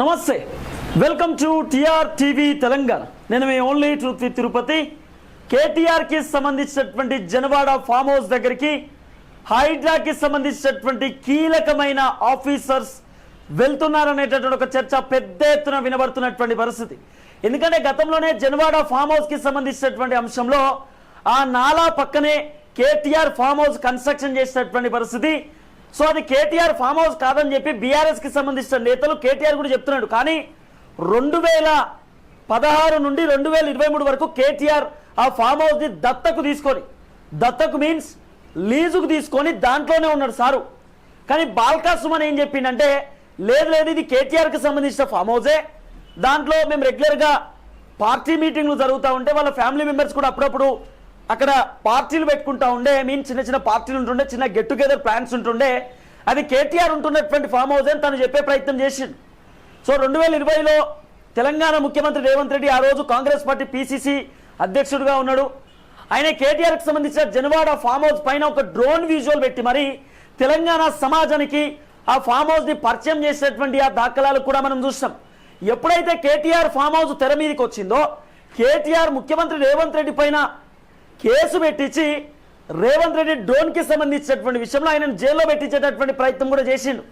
నమస్తే. Welcome to TR TV Telangana నేను మీ ఓన్లీ ట్రూత్ విత్ తిరుపతి కేటీఆర్కి సంబంధించినటువంటి జనవాడ ఫామ్ హౌస్ దగ్గరికి హైడ్రాకి సంబంధించినటువంటి కీలకమైన ఆఫీసర్స్ వెళ్తున్నారనేటటువంటి ఒక చర్చ పెద్ద ఎత్తున వినబడుతున్నటువంటి పరిస్థితి. ఎందుకంటే గతంలోనే జనవాడ ఫామ్ హౌస్కి సంబంధించినటువంటి అంశంలో ఆ నాలా పక్కనే కేటీఆర్ ఫామ్ హౌస్ కన్స్ట్రక్షన్ చేసినటువంటి పరిస్థితి. సో అది కేటీఆర్ ఫామ్ హౌస్ కాదని చెప్పి బీఆర్ఎస్కి సంబంధించిన నేతలు కేటీఆర్ కూడా చెప్తున్నాడు. కానీ రెండు వేల పదహారు నుండి రెండు వేల ఇరవై మూడు వరకు కేటీఆర్ ఆ ఫామ్ హౌస్ని దత్తకు తీసుకొని దత్తకు మీన్స్ లీజుకు తీసుకొని దాంట్లోనే ఉన్నాడు సారు. కానీ బాల్కా సుమన్ ఏం చెప్పిండంటే లేదు లేదు ఇది కేటీఆర్కి సంబంధించిన ఫామ్ హౌసే. దాంట్లో మేము రెగ్యులర్గా పార్టీ మీటింగ్లు జరుగుతూ ఉంటే వాళ్ళ ఫ్యామిలీ మెంబర్స్ కూడా అప్పుడప్పుడు అక్కడ పార్టీలు పెట్టుకుంటా ఉండే మీన్ చిన్న చిన్న పార్టీలు ఉంటుండే చిన్న గెట్ టుగెదర్ ప్లాన్స్ ఉంటుండే. అది కేటీఆర్ ఉంటున్నటువంటి ఫామ్ హౌస్ అని తను చెప్పే ప్రయత్నం చేసిండు. సో రెండు వేల ఇరవైలో తెలంగాణ ముఖ్యమంత్రి రేవంత్ రెడ్డి ఆ రోజు కాంగ్రెస్ పార్టీ పీసీసీ అధ్యక్షుడిగా ఉన్నాడు. ఆయన కేటీఆర్కి సంబంధించిన జనవాడ ఫామ్ హౌస్ పైన ఒక డ్రోన్ విజువల్ పెట్టి మరి తెలంగాణ సమాజానికి ఆ ఫామ్ హౌస్ని పరిచయం చేసినటువంటి ఆ దాఖలాలు కూడా మనం చూస్తాం ఎప్పుడైతే కేటీఆర్ ఫామ్ హౌస్ తెర మీదకి వచ్చిందో కేటీఆర్ ముఖ్యమంత్రి రేవంత్ రెడ్డి పైన కేసు పెట్టించి రేవంత్ రెడ్డి డ్రోన్కి సంబంధించినటువంటి విషయంలో ఆయనను జైల్లో పెట్టించేటటువంటి ప్రయత్నం కూడా చేసిండు.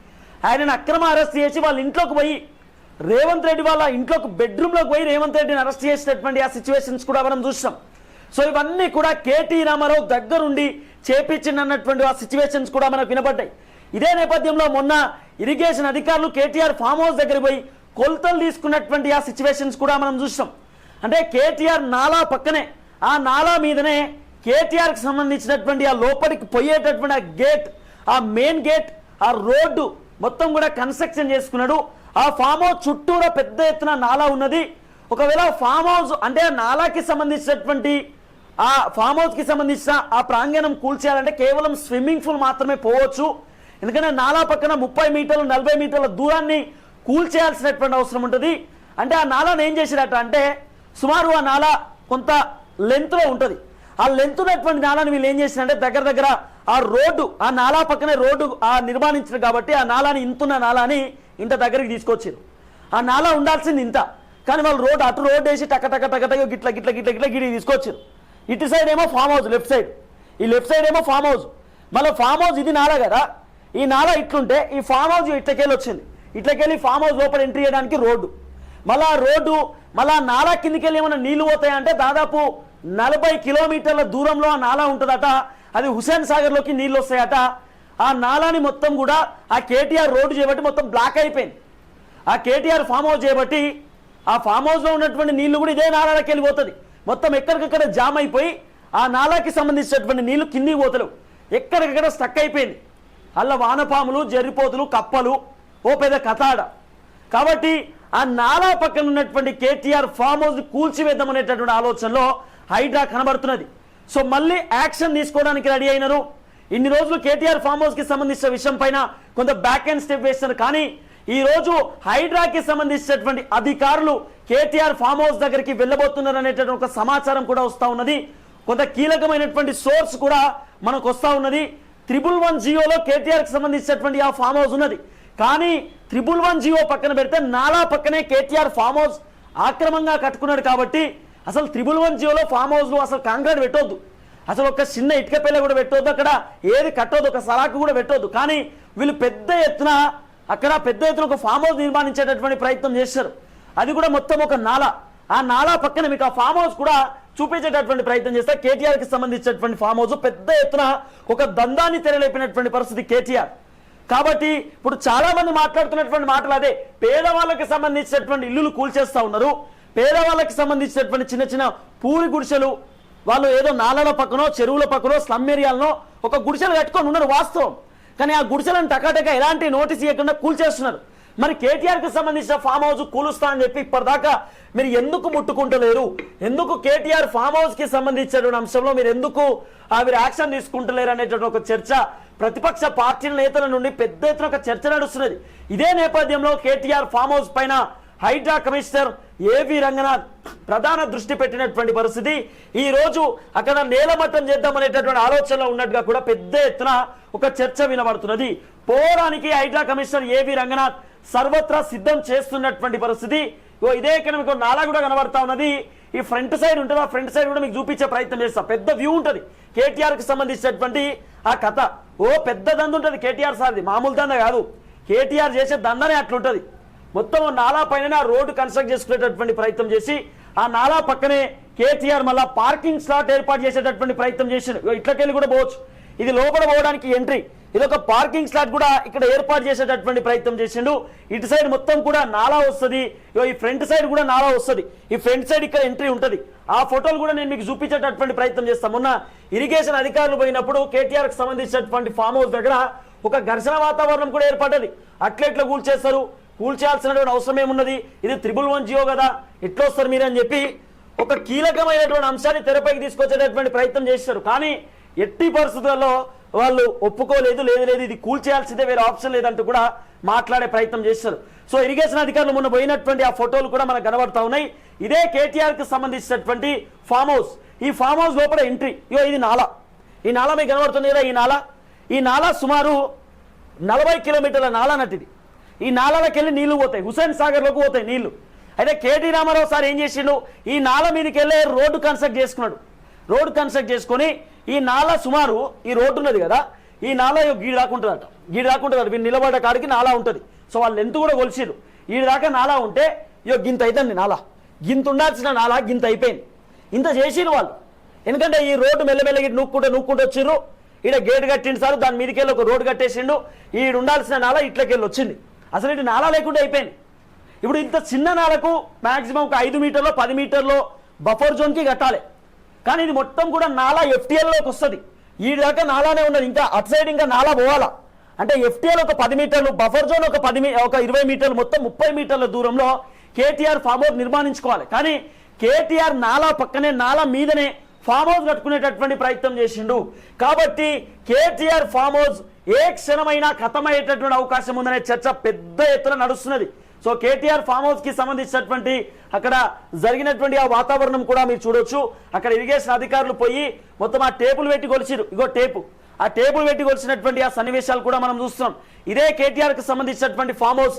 ఆయనను అక్రమ అరెస్ట్ చేసి వాళ్ళ ఇంట్లోకి పోయి రేవంత్ రెడ్డి వాళ్ళ ఇంట్లోకి బెడ్రూమ్లోకి పోయి రేవంత్ రెడ్డిని అరెస్ట్ చేసినటువంటి ఆ సిచ్యువేషన్స్ కూడా మనం చూసాం సో ఇవన్నీ కూడా కేటీ రామారావు దగ్గరుండి చేపించిందన్నటువంటి ఆ సిచ్యువేషన్స్ కూడా మనకు వినపడ్డాయి. ఇదే నేపథ్యంలో మొన్న ఇరిగేషన్ అధికారులు కేటీఆర్ ఫామ్ హౌస్ దగ్గర పోయి కొలతలు తీసుకున్నటువంటి ఆ సిచ్యువేషన్స్ కూడా మనం చూసాం అంటే కేటీఆర్ నాలా పక్కనే ఆ నాలా మీదనే కేటీఆర్కి సంబంధించినటువంటి ఆ లోపలికి పోయేటటువంటి ఆ గేట్ ఆ మెయిన్ గేట్ ఆ రోడ్డు మొత్తం కూడా కన్స్ట్రక్షన్ చేసుకున్నాడు. ఆ ఫామ్ హౌస్ చుట్టూరా పెద్ద ఎత్తున నాలా ఉన్నది. ఒకవేళ ఫామ్ హౌస్ అంటే ఆ నాలాకి సంబంధించినటువంటి ఆ ఫామ్ హౌస్కి సంబంధించిన ఆ ప్రాంగణం కూల్చేయాలంటే కేవలం స్విమ్మింగ్ పూల్ మాత్రమే పోవచ్చు. ఎందుకంటే నాలా పక్కన ముప్పై మీటర్లు నలభై మీటర్ల దూరాన్ని కూల్చేయాల్సినటువంటి అవసరం ఉంటుంది. అంటే ఆ నాలాను ఏం చేసిరట అంటే సుమారు ఆ నాలా కొంత లెంత్లో ఉంటుంది. ఆ లెంత్ ఉన్నటువంటి నాళాన్ని వీళ్ళు ఏం చేసినంటే దగ్గర దగ్గర ఆ రోడ్డు ఆ నాలా పక్కనే రోడ్డు ఆ నిర్మాణించారు కాబట్టి ఆ నాలాని ఇంతున్న నాలాని ఇంత దగ్గరికి తీసుకొచ్చారు. ఆ నాలా ఉండాల్సింది ఇంత. కానీ వాళ్ళు రోడ్ అటు రోడ్ వేసి టక్క టక్క టక్క టక్క గిట్ల గిట్ల గిట్ల గిట్ల గిడి తీసుకొచ్చారు. ఇటు సైడ్ ఏమో ఫామ్ హౌస్ లెఫ్ట్ సైడ్. ఈ లెఫ్ట్ సైడ్ ఏమో ఫామ్ హౌస్. మళ్ళీ ఫామ్ హౌస్ ఇది నాలా కదా. ఈ నాలా ఇట్లుంటే ఈ ఫామ్ హౌస్ ఇట్లకెళ్ళి వచ్చింది ఇట్లకెళ్ళి ఫామ్ హౌస్ లోపల ఎంట్రీ చేయడానికి రోడ్డు. మళ్ళా రోడ్డు మళ్ళీ నాలా కిందికి వెళ్ళి ఏమైనా నీళ్ళు పోతాయంటే దాదాపు నలభై కిలోమీటర్ల దూరంలో ఆ నాలా ఉంటుందట. అది హుసేన్ సాగర్లోకి నీళ్ళు వస్తాయట. ఆ నాలాని మొత్తం కూడా ఆ కేటీఆర్ రోడ్డు చేయబట్టి మొత్తం బ్లాక్ అయిపోయింది. ఆ కేటీఆర్ ఫామ్ హౌస్ చేయబట్టి ఆ ఫామ్ హౌస్లో ఉన్నటువంటి నీళ్ళు కూడా ఇదే నాలాకి వెళ్ళిపోతుంది. మొత్తం ఎక్కడికక్కడ జామ్ అయిపోయి ఆ నాలాకి సంబంధించినటువంటి నీళ్ళు కిందికి పోతలేవు. ఎక్కడికక్కడ స్టక్ అయిపోయింది. అలా వానపాములు జరిపోతులు కప్పలు ఓ పెద్ద కథాడ కాబట్టి ఆ నాలా పక్కన ఉన్నటువంటి కేటీఆర్ ఫామ్ హౌస్ కూల్చివేద్దాం అనేటటువంటి ఆలోచనలో హైడ్రా కనబడుతున్నది. సో మళ్ళీ యాక్షన్ తీసుకోవడానికి రెడీ అయినారు. ఇన్ని రోజులు కేటీఆర్ ఫామ్ హౌస్కి సంబంధించిన విషయం పైన కొంత బ్యాక్ అండ్ స్టెప్ వేస్తున్నారు కానీ ఈ రోజు హైడ్రాకి సంబంధించినటువంటి అధికారులు కేటీఆర్ ఫామ్ హౌస్ దగ్గరికి వెళ్ళబోతున్నారు అనేటటువంటి ఒక సమాచారం కూడా వస్తూ ఉన్నది. కొంత కీలకమైనటువంటి సోర్స్ కూడా మనకు వస్తూ ఉన్నది. త్రిబుల్ వన్ జియోలో కేటీఆర్కి సంబంధించినటువంటి ఆ ఫామ్ హౌస్ ఉన్నది. కానీ త్రిబుల్ వన్ జియో పక్కన పెడితే నాలా పక్కనే కేటీఆర్ ఫామ్ హౌస్ ఆక్రమంగా కట్టుకున్నాడు కాబట్టి అసలు త్రిభువన్ వన్ జియోలో ఫామ్ హౌస్లో అసలు కాంక్రీట్ పెట్టొద్దు. అసలు ఒక చిన్న ఇటుక పిల్ల కూడా పెట్టొద్దు అక్కడ ఏది కట్టొద్దు ఒక సలాకు కూడా పెట్టొద్దు. కానీ వీళ్ళు పెద్ద ఎత్తున అక్కడ పెద్ద ఎత్తున ఒక ఫామ్ హౌస్ నిర్మాణించేటటువంటి ప్రయత్నం చేశారు. అది కూడా మొత్తం ఒక నాలా. ఆ నాలా పక్కన మీకు ఆ ఫామ్ హౌస్ కూడా చూపించేటటువంటి ప్రయత్నం చేస్తే కేటీఆర్కి సంబంధించినటువంటి ఫామ్ హౌస్ పెద్ద ఎత్తున ఒక దందాన్ని తెరలేపినటువంటి పరిస్థితి కేటీఆర్. కాబట్టి ఇప్పుడు చాలామంది మాట్లాడుతున్నటువంటి మాటలు అదే. పేదవాళ్ళకి సంబంధించినటువంటి ఇల్లులు కూల్చేస్తా ఉన్నారు. పేదవాళ్ళకి సంబంధించినటువంటి చిన్న చిన్న పూరి గుడిసెలు వాళ్ళు ఏదో నాలాల పక్కనో చెరువుల పక్కనో స్లమ్ ఏరియాలనో ఒక గుడిసెలు కట్టుకొని ఉన్నారు వాస్తవం. కానీ ఆ గుడిసెలను టకాటక ఎలాంటి నోటీస్ ఇవ్వకుండా కూల్చేస్తున్నారు. మరి కేటీఆర్కి సంబంధించిన ఫామ్ హౌస్ కూలుస్తా అని చెప్పి ఇప్పటిదాకా మీరు ఎందుకు ముట్టుకుంటలేరు? ఎందుకు కేటీఆర్ ఫామ్ హౌస్కి సంబంధించినటువంటి అంశంలో మీరు ఎందుకు ఆ, మీరు యాక్షన్ తీసుకుంటలేరు అనేటువంటి ఒక చర్చ ప్రతిపక్ష పార్టీల నేతల నుండి పెద్ద ఎత్తున ఒక చర్చ నడుస్తున్నది. ఇదే నేపథ్యంలో కేటీఆర్ ఫామ్ హౌస్ పైన హైడ్రా కమిషనర్ ఏవి రంగనాథ్ ప్రధాన దృష్టి పెట్టినటువంటి పరిస్థితి ఈ రోజు అక్కడ నేలమట్టం చేద్దామనేటటువంటి ఆలోచనలో ఉన్నట్టుగా కూడా పెద్ద ఎత్తున ఒక చర్చ వినబడుతున్నది. పోరానికి హైడ్రా కమిషనర్ ఏవి రంగనాథ్ సర్వత్రా సిద్ధం చేస్తున్నటువంటి పరిస్థితి. ఓ ఇదే ఇక్కడ మీకు నాలా కూడా కనబడతా ఉన్నది. ఈ ఫ్రంట్ సైడ్ ఉంటుంది? ఆ ఫ్రంట్ సైడ్ కూడా మీకు చూపించే ప్రయత్నం చేస్తా. పెద్ద వ్యూ ఉంటుంది. కేటీఆర్కి సంబంధించినటువంటి ఆ కథ. ఓ పెద్ద దంద ఉంటుంది కేటీఆర్ సార్ది. మామూలు దంద కాదు. కేటీఆర్ చేసే దందనే అట్లుంటుంది. మొత్తం నాలా పైన రోడ్డు కన్స్ట్రక్ట్ చేసుకునేటటువంటి ప్రయత్నం చేసి ఆ నాలా పక్కనే కేటీఆర్ మళ్ళా పార్కింగ్ స్లాట్ ఏర్పాటు చేసేటటువంటి ప్రయత్నం చేసిండు. ఇట్లకెళ్ళి కూడా పోవచ్చు. ఇది లోపల పోవడానికి ఎంట్రీ ఇది ఒక పార్కింగ్ స్లాట్ కూడా ఇక్కడ ఏర్పాటు చేసేటటువంటి ప్రయత్నం చేసిండు. ఇటు సైడ్ మొత్తం కూడా నాలా వస్తుంది. ఇగో ఈ ఫ్రంట్ సైడ్ కూడా నాలా వస్తుంది. ఈ ఫ్రంట్ సైడ్ ఇక్కడ ఎంట్రీ ఉంటుంది. ఆ ఫోటోలు కూడా నేను మీకు చూపించేటటువంటి ప్రయత్నం చేస్తాం. మొన్న ఇరిగేషన్ అధికారులు పోయినప్పుడు కేటీఆర్కి సంబంధించినటువంటి ఫామ్ హౌస్ దగ్గర ఒక ఘర్షణ వాతావరణం కూడా ఏర్పడ్డది. అట్లెట్లు కూల్చేస్తారు. కూల్చేయాల్సినటువంటి అవసరం ఏమున్నది? ఇది త్రిబుల్ వన్ జియో కదా. ఎట్లా వస్తారు మీరు అని చెప్పి ఒక కీలకమైనటువంటి అంశాన్ని తెరపైకి తీసుకొచ్చేటటువంటి ప్రయత్నం చేశారు. కానీ ఎట్టి పరిస్థితుల్లో వాళ్ళు ఒప్పుకోలేదు లేదు లేదు ఇది కూల్చేయాల్సిందే వేరే ఆప్షన్ లేదంటూ కూడా మాట్లాడే ప్రయత్నం చేశారు. సో ఇరిగేషన్ అధికారులు మొన్న పోయినటువంటి ఆ ఫోటోలు కూడా మనకు కనబడతా ఉన్నాయి. ఇదే కేటీఆర్కి సంబంధించినటువంటి ఫామ్ హౌస్. ఈ ఫామ్ హౌస్ లోపల ఎంట్రీ. ఇగో ఇది నాలా. ఈ నాలా మీకు కనబడుతుంది కదా ఈ నాలా. ఈ నాలా సుమారు నలభై కిలోమీటర్ల నాలా నటిది ఈ నాలలోకెళ్ళి వెళ్ళి నీళ్ళు పోతాయి. హుసేన్ సాగర్లోకి పోతాయి నీళ్ళు. అయితే కేటీ రామారావు సార్ ఏం చేసిండు? ఈ నాల మీదకి వెళ్ళే రోడ్డు కన్స్ట్రక్ట్ చేసుకున్నాడు. రోడ్డు కన్స్ట్రక్ట్ చేసుకొని ఈ నాల సుమారు ఈ రోడ్డు ఉన్నది కదా ఈ నాల గీడి రాకుంటుందట గీడి రాకుంటుందట వీళ్ళు నిలబడ్డ కాడికి నాలా ఉంటుంది. సో వాళ్ళు ఎంత కూడా కొలిసిరు ఈ దాకా నాలా ఉంటే ఇయో గింత అవుతుంది నాలా. గింత ఉండాల్సిన నాలా గింత అయిపోయింది. ఇంత చేసిరు వాళ్ళు. ఎందుకంటే ఈ రోడ్డు మెల్లమెల్లగి నూక్కుంటే నూక్కుంటూ వచ్చిర్రు. ఈడ గేట్ కట్టిండు సార్ దాని మీదకి వెళ్ళి ఒక రోడ్డు కట్టేసిండు. ఈడు ఉండాల్సిన నాలా ఇట్లకెళ్ళి వచ్చింది. అసలు ఇటు నాలా లేకుండా అయిపోయింది. ఇప్పుడు ఇంత చిన్న నాలకు మాక్సిమం ఒక ఐదు మీటర్లో పది మీటర్లో బఫర్ జోన్కి కట్టాలి. కానీ ఇది మొత్తం కూడా నాలా ఎఫ్టీఎల్లోకి వస్తుంది. ఈ దాకా నాలానే ఉన్నది. ఇంకా అటు సైడ్ ఇంకా నాలా పోవాలా? అంటే ఎఫ్టీఎల్ ఒక పది మీటర్లు బఫర్ జోన్ ఒక పది మీ- ఒక ఇరవై మీటర్లు మొత్తం ముప్పై మీటర్ల దూరంలో కేటీఆర్ ఫామ్ నిర్మాణించుకోవాలి. కానీ కేటీఆర్ నాలా పక్కనే నాలా మీదనే ఫామ్ హౌస్ కట్టుకునేటటువంటి ప్రయత్నం చేసిండు. కాబట్టి కేటీఆర్ ఫామ్ హౌస్ ఏ క్షణమైనా కథమయ్యేటటువంటి అవకాశం ఉందనే చర్చ పెద్ద ఎత్తున నడుస్తున్నది. సో కేటీఆర్ ఫామ్ హౌస్కి సంబంధించినటువంటి అక్కడ జరిగినటువంటి ఆ వాతావరణం కూడా మీరు చూడొచ్చు. అక్కడ ఇరిగేషన్ అధికారులు పోయి మొత్తం ఆ టేబుల్ పెట్టి కొలిచిరు. ఇగో టేపు. ఆ టేబుల్ పెట్టి కొలిచినటువంటి ఆ సన్నివేశాలు కూడా మనం చూస్తున్నాం. ఇదే కేటీఆర్కి సంబంధించినటువంటి ఫామ్ హౌస్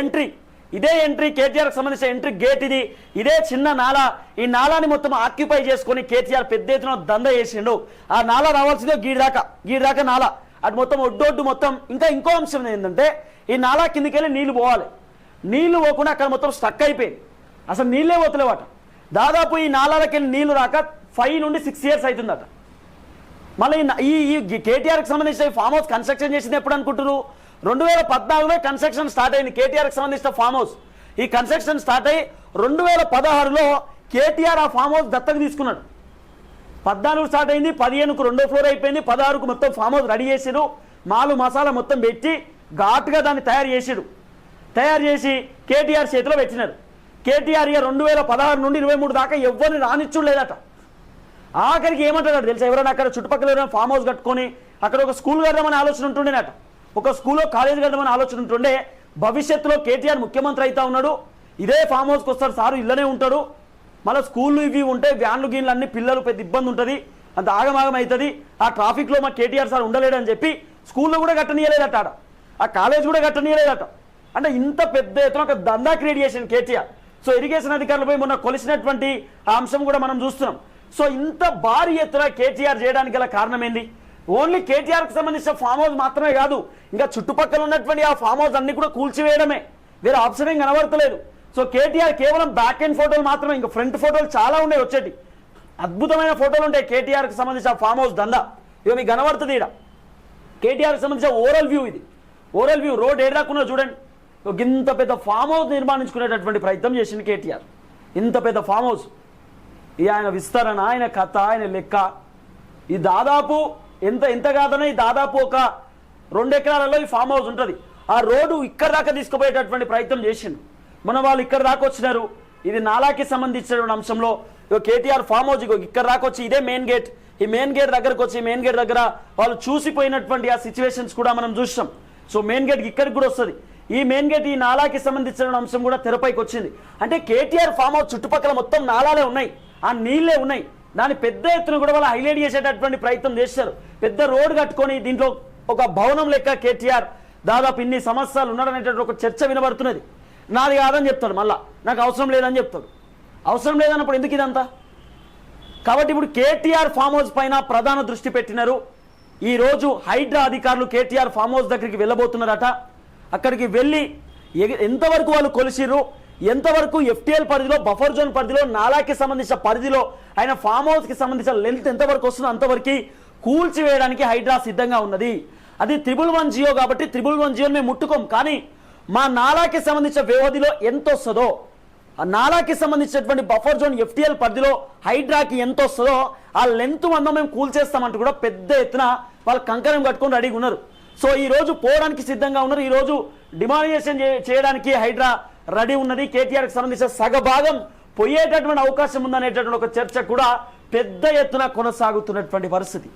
ఎంట్రీ. ఇదే ఎంట్రీ కేటీఆర్కి సంబంధించిన ఎంట్రీ గేట్ ఇది. ఇదే చిన్న నాలా. ఈ నాలాని మొత్తం ఆక్యుపై చేసుకొని కేటీఆర్ పెద్ద ఎత్తున దంద చేసిండు ఆ నాలా రావాల్సిందో గీడిదాకా గీడిదాకా నాలా. అటు మొత్తం ఒడ్డొడ్డు మొత్తం. ఇంకా ఇంకో అంశం ఏంటంటే ఈ నాలా కిందికి వెళ్ళి నీళ్ళు పోవాలి. నీళ్ళు పోకుండా అక్కడ మొత్తం స్టక్ అయిపోయింది. అసలు నీళ్ళే పోతలేవట. దాదాపు ఈ నాలాలకి వెళ్ళి నీళ్ళు రాక ఫైవ్ నుండి సిక్స్ ఇయర్స్ అవుతుందట మళ్ళీ ఈ కేటీఆర్కి సంబంధించిన ఫామ్ హౌస్ కన్స్ట్రక్షన్ చేసింది ఎప్పుడు అనుకుంటున్నారు? రెండు వేల పద్నాలుగులో కన్స్ట్రక్షన్ స్టార్ట్ అయింది. కేటీఆర్కి సంబంధించిన ఫామ్ హౌస్. ఈ కన్స్ట్రక్షన్ స్టార్ట్ అయ్యి రెండు వేల పదహారులో కేటీఆర్ ఆ ఫామ్ హౌస్ దత్తకు తీసుకున్నాడు. పద్నాలుగు స్టార్ట్ అయింది పదిహేనుకు రెండో ఫ్లోర్ అయిపోయింది పదహారుకు మొత్తం ఫామ్ హౌస్ రెడీ చేసిరు మాలు మసాలా మొత్తం పెట్టి ఘాటుగా దాన్ని తయారు చేసిరు తయారు చేసి కేటీఆర్ చేతిలో పెట్టినారు. కేటీఆర్ ఇక రెండు వేల పదహారు నుండి ఇరవై మూడు దాకా ఎవరిని రానిచ్చుడు లేదట ఆఖరికి ఏమంటాడు తెలుసా? ఎవరైనా అక్కడ చుట్టుపక్కల ఎవరైనా ఫామ్ హౌస్ కట్టుకొని అక్కడ ఒక స్కూల్ కడదామని ఆలోచన ఉంటుండేనట. ఒక స్కూల్లో కాలేజ్ కట్టమని ఆలోచన ఉంటుండే. భవిష్యత్తులో కేటీఆర్ ముఖ్యమంత్రి అవుతా ఉన్నాడు. ఇదే ఫామ్ హౌస్కి వస్తాడు సారు ఇళ్ళనే ఉంటాడు మళ్ళీ స్కూళ్ళు ఇవి ఉంటే వ్యాన్లు గీన్లు అన్ని పిల్లలు పెద్ద ఇబ్బంది ఉంటుంది. అంత ఆగమాగం అవుతుంది ఆ ట్రాఫిక్లో మా కేటీఆర్ సార్ ఉండలేడని చెప్పి స్కూల్లో కూడా కట్టనీయలేదట ఆడ. ఆ కాలేజ్ కూడా కట్టనీయలేదట. అంటే ఇంత పెద్ద ఎత్తున ఒక దందా క్రియేట్ కేటీఆర్. సో ఇరిగేషన్ అధికారులపై మొన్న కొలిసినటువంటి ఆ అంశం కూడా మనం చూస్తున్నాం. సో ఇంత భారీ ఎత్తున కేటీఆర్ చేయడానికి గల కారణం ఏంది? ఓన్లీ కేటీఆర్కి సంబంధించిన ఫామ్ హౌస్ మాత్రమే కాదు ఇంకా చుట్టుపక్కల ఉన్నటువంటి ఆ ఫామ్ హౌస్ అన్ని కూడా కూల్చివేయడమే. వేరే ఆప్షన్ ఏం కనబడతలేదు. సో కేటీఆర్ కేవలం బ్యాక్ ఎండ్ ఫోటోలు మాత్రమే ఇంకా ఫ్రంట్ ఫోటోలు చాలా ఉన్నాయి వచ్చేటి. అద్భుతమైన ఫోటోలు ఉంటాయి కేటీఆర్కి సంబంధించిన ఫామ్ హౌస్ దందా. ఇక మీకు కనబడుతుంది ఇక్కడ కేటీఆర్కి సంబంధించిన ఓవరాల్ వ్యూ ఇది. ఓవరాల్ వ్యూ రోడ్ ఏడాకున్నా చూడండి. ఇంత పెద్ద ఫామ్ హౌస్ నిర్మాణించుకునేటటువంటి ప్రయత్నం చేసింది కేటీఆర్. ఇంత పెద్ద ఫామ్ హౌస్. ఈ ఆయన విస్తరణ ఆయన కథ ఆయన లెక్క. ఈ దాదాపు ఎంత ఎంత కాదనే ఈ దాదాపు ఒక రెండు ఎకరాలలో ఈ ఫామ్ హౌస్ ఉంటుంది. ఆ రోడ్డు ఇక్కడ దాకా తీసుకుపోయేటటువంటి ప్రయత్నం చేసిండు. మన వాళ్ళు ఇక్కడ దాకా వచ్చినారు. ఇది నాలాకి సంబంధించిన అంశంలో కేటీఆర్ ఫామ్ హౌస్ ఇక్కడ దాకా వచ్చి ఇదే మెయిన్ గేట్ ఈ మెయిన్ గేట్ దగ్గరకు వచ్చి మెయిన్ గేట్ దగ్గర వాళ్ళు చూసిపోయినటువంటి ఆ సిచ్యువేషన్స్ కూడా మనం చూసాం సో మెయిన్ గేట్ ఇక్కడికి కూడా వస్తుంది. ఈ మెయిన్ గేట్ ఈ నాలాకి సంబంధించిన అంశం కూడా తెరపైకి వచ్చింది. అంటే కేటీఆర్ ఫామ్ హౌస్ చుట్టుపక్కల మొత్తం నాలాలే ఉన్నాయి. ఆ నీళ్ళే ఉన్నాయి. దాని పెద్ద ఎత్తున కూడా వాళ్ళు హైలైట్ చేసేటటువంటి ప్రయత్నం చేశారు. పెద్ద రోడ్ కట్టుకొని దీంట్లో ఒక భవనం లెక్క కేటీఆర్ దాదాపు ఇన్ని సమస్యలు ఉన్నాడనేటువంటి ఒక చర్చ వినబడుతున్నది. నాది కాదని చెప్తాడు మళ్ళా. నాకు అవసరం లేదని చెప్తాడు. అవసరం లేదన్నప్పుడు ఎందుకు ఇదంతా? కాబట్టి ఇప్పుడు కేటీఆర్ ఫామ్ హౌస్ పైన ప్రధాన దృష్టి పెట్టినారు. ఈ రోజు హైడ్రా అధికారులు కేటీఆర్ ఫామ్ హౌస్ దగ్గరికి వెళ్ళబోతున్నారట. అక్కడికి వెళ్ళి ఎగ- ఎంతవరకు వాళ్ళు కొలిసిర్రు? ఎంతవరకు ఎఫ్టీఎల్ పరిధిలో బఫర్ జోన్ పరిధిలో నాలాకి సంబంధించిన పరిధిలో ఆయన ఫామ్ హౌస్కి సంబంధించిన లెంత్ ఎంతవరకు వస్తుందో అంతవరకు కూల్చివేయడానికి హైడ్రా సిద్ధంగా ఉన్నది. అది త్రిబుల్ వన్ జియో కాబట్టి త్రిబుల్ వన్ జియో మేము ముట్టుకోం. కానీ మా నాలాకి సంబంధించిన వ్యవధిలో ఎంత వస్తుందో ఆ నాలాకి సంబంధించినటువంటి బఫర్ జోన్ ఎఫ్టీఎల్ పరిధిలో హైడ్రాకి ఎంత వస్తుందో ఆ లెంత్ మందం మేము కూల్చేస్తామంటూ కూడా పెద్ద ఎత్తున వాళ్ళు కంకణం కట్టుకొని రెడీగా ఉన్నారు. సో ఈ రోజు పోవడానికి సిద్ధంగా ఉన్నారు. ఈ రోజు డిమానిజేషన్ చేయడానికి హైడ్రా రెడీ ఉన్నది కేటీఆర్కి సంబంధించిన సగభాగం పోయేటటువంటి అవకాశం ఉందనేటటువంటి ఒక చర్చ కూడా పెద్ద ఎత్తున కొనసాగుతున్నటువంటి పరిస్థితి.